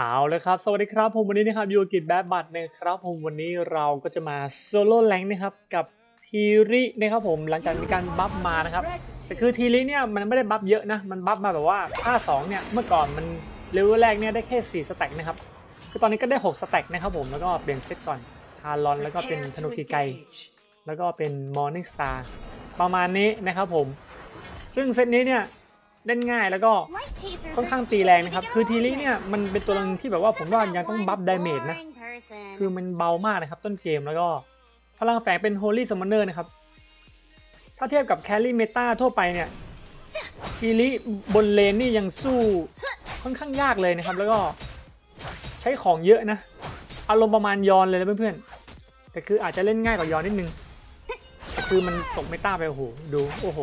เอาเลยครับ สวัสดีครับผมวันนี้นะครับยูกิจแบบบัตรนะครับผมวันนี้เราก็จะมาโซโล่แรงนะครับกับทีรินะครับผมหลังจากมีการบัฟมานะครับแต่คือทีริเนี่ยมันไม่ได้บัฟเยอะนะมันบัฟมาแบบว่าค่า2เนี่ยเมื่อก่อนมันเลเวลแรกเนี่ยได้แค่4สแต็กนะครับคือตอนนี้ก็ได้6สแต็กนะครับผมแล้วก็เปลี่ยนเซตก่อนทารอนแล้วก็เป็นธนูกีไกแล้วก็เป็น Morning Star ประมาณนี้นะครับผม ซึ่งเซตนี้เนี่ย เล่นง่ายแล้วก็ค่อนข้างตีแรงนะครับ คือทีนี้เนี่ยมันเป็นตัวนึงที่แบบว่าผมว่ายังต้องบัฟดาเมจนะ คือมันเบามากนะครับต้นเกมแล้วก็พลังแฝงเป็น Holy Summoner นะครับ ถ้าเทียบกับแค r รี่เมตาทั่วไปเนี่ยทีริบนเลนนี่ยังสู้ค่อนข้างยากเลยนะครับ แล้วก็ใช้ของเยอะนะ อารมณ์ประมาณยอนเลยนะเพื่อนๆ แต่คืออาจจะเล่นง่ายกว่ายอนนิดนึงแต่คือมันตกเมตาไปโอ้โหดูโอ้โห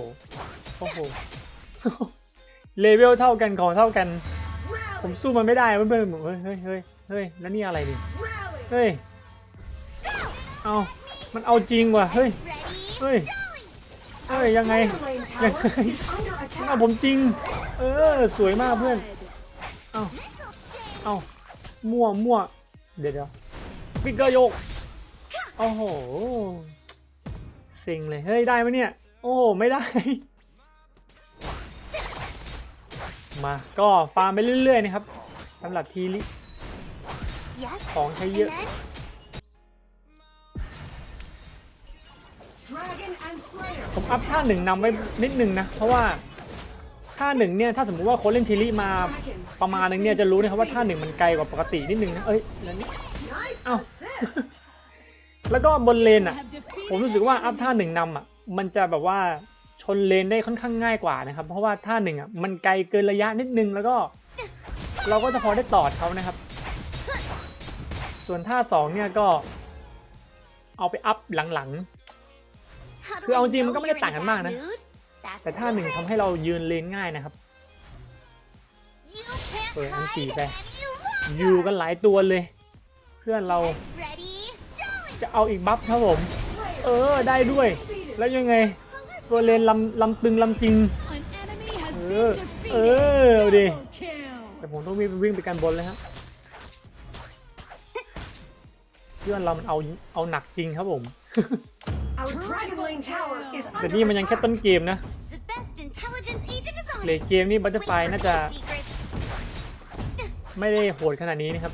โอ้โห เลเวลเท่ากันของเท่ากัน ผมสู้มันไม่ได้เพื่อนๆเฮ้ยเฮ้ยเฮ้ยเฮ้ยแล้วนี่อะไรนี่เฮ้ยเอามันเอาจริงว่ะเฮ้ยเฮ้ยเฮ้ยยังไงยังไงเอาผมจริง เออสวยมากเพื่อนเอาเอามั่วมั่วเดี๋ยวเดี๋ยวฟิกเกอร์โยกโอ้โหเซ็งเลยเฮ้ยได้ไหมเนี่ยโอ้โหไม่ได้ มาก็ฟาร์มไปเรื่อยๆนะครับสำหรับทีลิของใช้เยอะ ผมอัพท่าหนึ่งนำไว้นิดนึงนะ เพราะว่าท่าหนึ่งเนี่ยถ้าสมมุติว่าคนเล่นทีลิมาประมาณนึงเนี่ยจะรู้นะครับว่าท่าหนึ่งมันไกลกว่าปกตินิดนึงนะ เอ้ยแล้วนี่เอ้าแล้วก็บนเลนอะ ผมรู้สึกว่าอัพท่าหนึ่งนำอะ มันจะแบบว่า ชนเลนได้ค่อนข้างง่ายกว่านะครับ เพราะว่าท่าหนึ่งอะมันไกลเกินระยะนิดนึงแล้วก็ เราก็จะพอได้ตอดเขานะครับ ส่วนท่าสองเนี่ยก็ เอาไปอัพหลังๆ คือเอาจริงมันก็ไม่ได้ต่างกันมากนะ แต่ท่าหนึ่งทำให้เรายืนเลนง่ายนะครับ เปิดอังกฤษไปอยู่กันหลายตัวเลย เพื่อนเราจะเอาอีกบัฟครับผม เออได้ด้วย แล้วยังไง ตัวเลนลำลำตึงลำจริง เออ เออเอาดิ แต่ผมต้องวิ่งวิ่งไปกันบนเลยฮะเพื่อนเรามันเอาเอาหนักจริงครับผม แต่นี่มันยังแค่ต้นเกมนะ เลทเกมนี่บัตเตอร์ไฟน่าจะ ไม่ได้โหดขนาดนี้นะครับ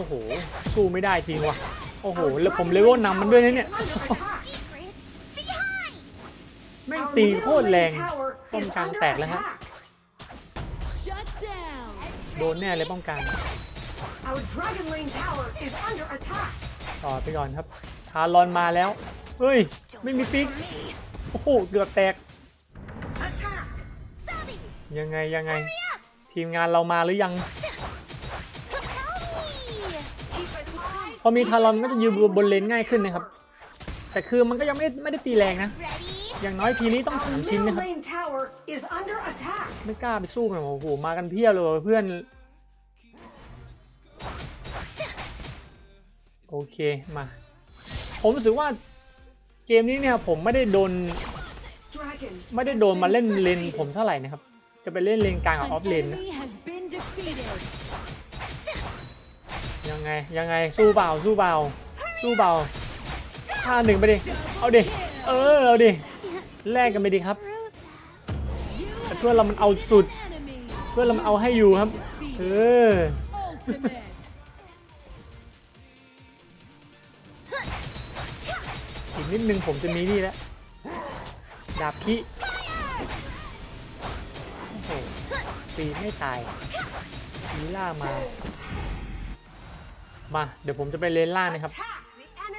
อ้โหโอ้โห สู้ไม่ได้จริงว่ะ โอ้โห แล้วผมเลเวลนำมันด้วยนะเนี่ย แม่งตีโคตรแรงป้อมกลางแตกแล้วฮะ โดนแน่เลยป้อมกลาง ต่อไปก่อนครับ ทารอนมาแล้ว เฮ้ย ไม่มีฟิก โอ้โห เกือบแตก ยังไงยังไง ทีมงานเรามาหรือยัง พอมีทารอนก็จะยืนบนเลนง่ายขึ้นนะครับ แต่คือมันก็ยังไม่ได้ไม่ได้ตีแรงนะ อย่างน้อยทีนี้ต้องสามชิ้นนะครับ ไม่กล้าไปสู้แบบโอ้โหมากันเพียบเลยว่ะเพื่อน โอเคมา ผมรู้สึกว่าเกมนี้เนี่ยผมไม่ได้โดน ไม่ได้โดนมาเล่นเลนผมเท่าไหร่นะครับ จะไปเล่นเลนกลางกับออฟเลนนะ ยังไงยังไงสู้เปล่าสู้เปล่าสู้เปล่าท่าหนึ่งไปดิเอาดิเออเอาดิแลกกันไปดิครับเพื่อนเรามันเอาสุด เพื่อนเรามันเอาให้อยู่ครับเอออีกนิดนึงผมจะมีนี่แล้วดาบพิโอ้โหตีไม่ตายมีล่ามา มาเดี๋ยวผมจะไปเลนล่างนะครับ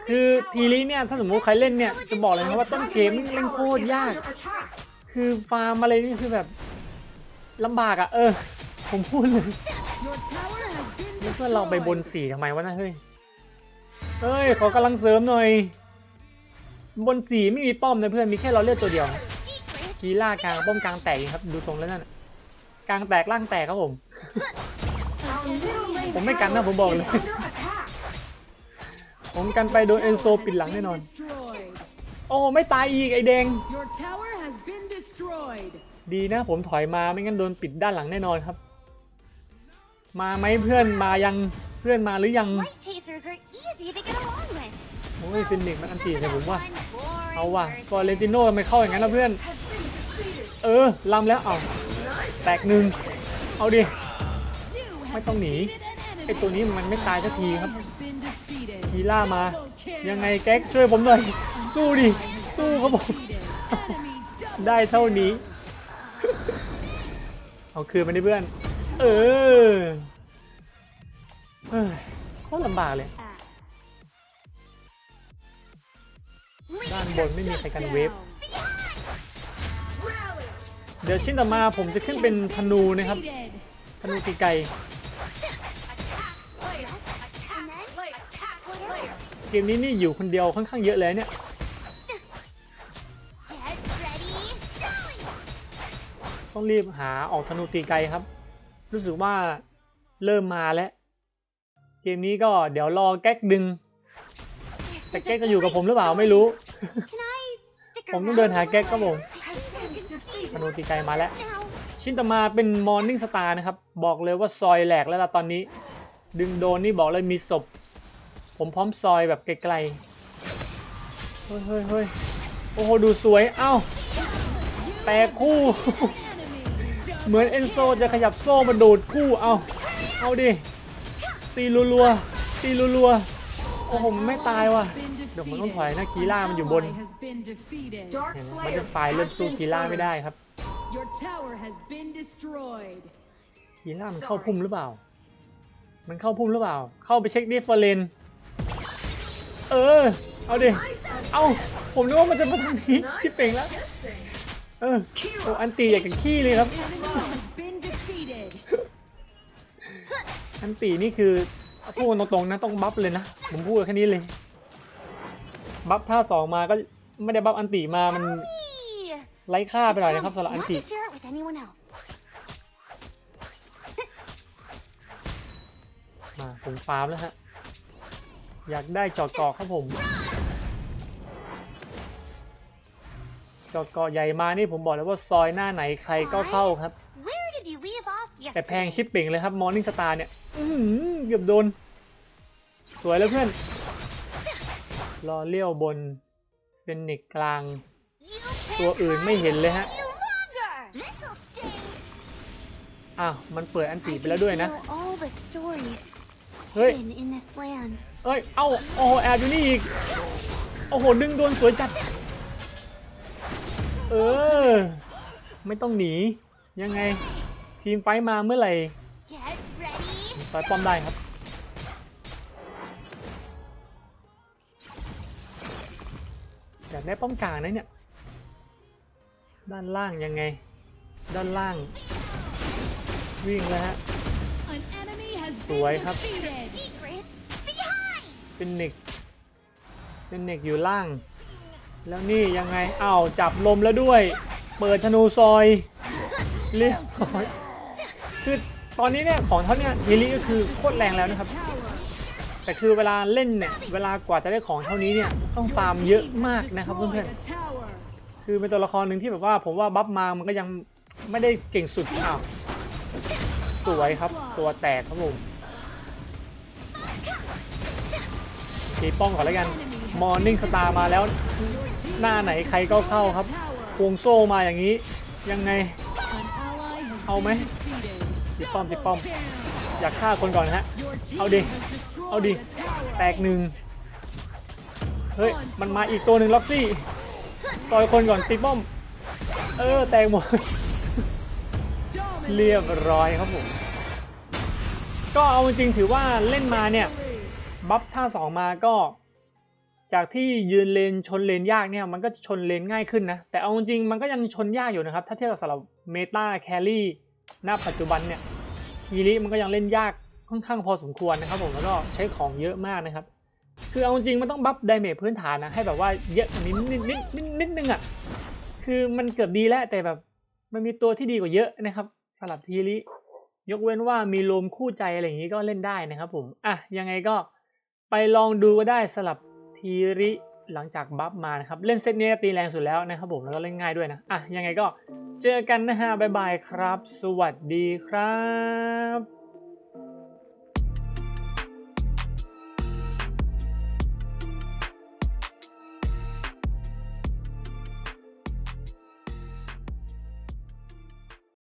คือทีนี้เนี่ยถ้าสมมติใครเล่นเนี่ยจะบอกเลยนะว่าต้นเกมมันเล่นโคตรยาก คือฟาร์มอะไรนี่คือแบบลำบากอะ่ะเออ ผมพูดเลยแล้วเพื่อนเราไปบนสีทำไมวะนะเฮ้ยเฮ้ยขอกำลังเสริมหน่อย บนสีไม่มีป้อมนะเพื่อนมีแค่เราเลือกตัวเดียวนะกีล่ากลางป้อมกลางแตกครับดูทรงแล้วนั่นน่ะกลางแตกล่างแตกครับผม ผมไม่กันนะผมบอกเลย ผมกันไปโดนเอนโซปิดหลังแน่นอน โอ้ไม่ตายอีกไอแดง Your tower has been destroyed. ดีนะผมถอยมาไม่งั้นโดนปิดด้านหลังแน่นอนครับ มาไหมเพื่อนมายังเพื่อนมาหรือยัง Light chasers are easy to get along with. โอ้ยฟินิกซ์มันอันตีใส่ผมว่า One boring เอาว่ะ person. ฟอเรนติโน่ทำไมเข้าอย่างนั้นล่ะเพื่อน เออลำแล้วเอาแตกหนึ่งเอาดิ You ไม่ have ต้องหนี defeated an ไอตัว enemy. นี้มันไม่ตายสักทีครับ Has been defeated. ฮีล่ามา ยังไงแก๊กช่วยผมหน่อย สู้ดิ สู้ครับผม ได้เท่านี้ เอาคืนมาดิเพื่อน เออเอ้ยโคตรลำบากเลย ด้านบนไม่มีใครกันเวฟ เดี๋ยวชิ้นต่อมาผมจะขึ้นเป็นธนูนะครับ ธนูตีไก่ เกมนี้นี่อยู่คนเดียวค่อนข้างเยอะเลยเนี่ย Get ready. Going. ต้องรีบหาออกธนูตีไกลครับ รู้สึกว่าเริ่มมาแล้ว เกมนี้ก็เดี๋ยวรอแก๊กดึง This แต่ is แก๊ก a จะอยู่กับผมหรือเปล่า great ไม่รู้ start. Can I stick ผมต้องเดินหา around แก๊กครับผม Has been defeated. ธนูตีไกลมาแล้ว Now, ชิ้นต่อมาเป็นมอร์นิ่งสตาร์นะครับ บอกเลยว่าซอยแหลกแล้วล่ะตอนนี้ ดึงโดนนี่บอกเลยมีศพ ผมพร้อมซอยแบบไกลๆ เฮ้ยเฮ้ยเฮ้ยโอ้โห ดูสวย เอ้า แตกคู่ Enemy เหมือนเอนโซจะขยับโซ่มาโดดคู่ เอา เอาดิ ตีรัวๆ ตีรัวๆ โอ้โหมันไม่ตายว่ะ เดี๋ยวมันต้องถอยนะกีล่ามันอยู่บน Ally has been defeated. เห็นไหมมันจะไฟเริ่มสู้กีล่าไม่ได้ครับ Your tower has been destroyed. กีล่ามันเข้าพุ่มหรือเปล่า มันเข้าพุ่มหรือเปล่า เข้าไปเช็คดิฟเฟอเรน เออ เอาดิ เอาผมนึกว่ามันจะมาทางนี้ชิปเป่งแล้ว เออโอ้อันตีอยากจะขี้เลยครับ อันตีนี่คือพูดตรงๆนะต้องบัฟเลยนะ ผมพูดแค่นี้เลย บัฟท่าสองมาก็ไม่ได้บัฟอันตีมามันไร้ค่าไปหน่อยนะครับสำหรับอันติมาผมฟาร์มแล้วฮะ อยากได้จอดเกาะครับผม จอดเกาะใหญ่มานี่ผมบอกเลยว่าซอยหน้าไหนใครก็เข้าครับ Where did you leave off แต่แพง yesterday? ชิปเป่งเลยครับมอร์นิ่งสตาร์เนี่ยอื้อหือเกือบโดน สวยแล้วเพื่อนรอเลี้ยวบนเฟนิกซ์กลาง You ตัว can't อื่นไม่เห็นเลยฮะ any longer. This'll sting. อ้าวมันเปิดอันตี I ไปแล้วด้วยนะ can tell all the stories เฮ้ย เอ้ย เอ้าโอ้แอบอยู่นี่อีก โอ้โห ดึงโดนสวยจัด เออ ไม่ต้องหนี ยังไง ทีมไฟมาเมื่อไหร่ Get ready. ซอยป้อมได้ครับ อยากได้ป้อมกลางนะเนี่ย ด้านล่างยังไง ด้านล่าง วิ่งแล้วฮะ สวยครับ เป็นเน็กเป็นเน็กอยู่ล่าง แล้วนี่ยังไงอ้าวจับลมแล้วด้วย เปิดธนูซอยเรียบร้อยคือตอนนี้เนี่ยของเขาเนี่ยฮิลิก็คือโคตรแรงแล้วนะครับ แต่คือเวลาเล่นเนี่ยเวลากว่าจะได้ของเท่านี้เนี่ยต้องฟาร์มเยอะมากนะครับเพื่อนๆคือเป็นตัวละครหนึ่งที่แบบว่าผมว่าบัฟมามันก็ยังไม่ได้เก่งสุดอ้าวสวยครับตัวแตกครับผม ตีป้องก่อนแล้วกันมอร์นิ่งสตาร์มาแล้ว หน้าไหนใครก็เข้าครับโควงโซ่มาอย่างนี้ ยังไง เอาไหม been defeated. ติดป้อมติดป้อม อยากฆ่าคนก่อนนะฮะ เอาดิ เอาดิ แตกหนึ่งเฮ้ย มันมาอีกตัวหนึ่งล็อกซี่ ซอยคนก่อนตีป้อม เออ แตกหมด เรียบร้อยครับผม ก็เอาจริงถือว่าเล่นมาเนี่ย บัฟท่าสองมาก็ จากที่ยืนเลนชนเลนยากเนี่ยมันก็ชนเลนง่ายขึ้นนะ แต่เอาจริงมันก็ยังชนยากอยู่นะครับ ถ้าเทียบกับสำหรับเมตาแครี่ณปัจจุบันเนี่ยฮีริมันก็ยังเล่นยากค่อนข้างพอสมควรนะครับผมแล้วก็ใช้ของเยอะมากนะครับ คือเอาจริงมันต้องบัฟไดเมจพื้นฐานนะให้แบบว่าเยอะนี้นิดนิดนิดนิดนึงอะคือมันเกือบดีแล้วแต่แบบมันมีตัวที่ดีกว่าเยอะนะครับสำหรับทีริยกเว้นว่ามีลมคู่ใจอะไรอย่างนี้ก็เล่นได้นะครับผมอะยังไงก็ ไปลองดูก็ได้สลับทีริหลังจากบัฟมานะครับ เล่นเซตนี้ตีแรงสุดแล้วนะครับผมแล้วก็เล่นง่ายด้วยนะ อะยังไงก็เจอกันนะฮะบ๊ายบายครับ สวัสดีครับ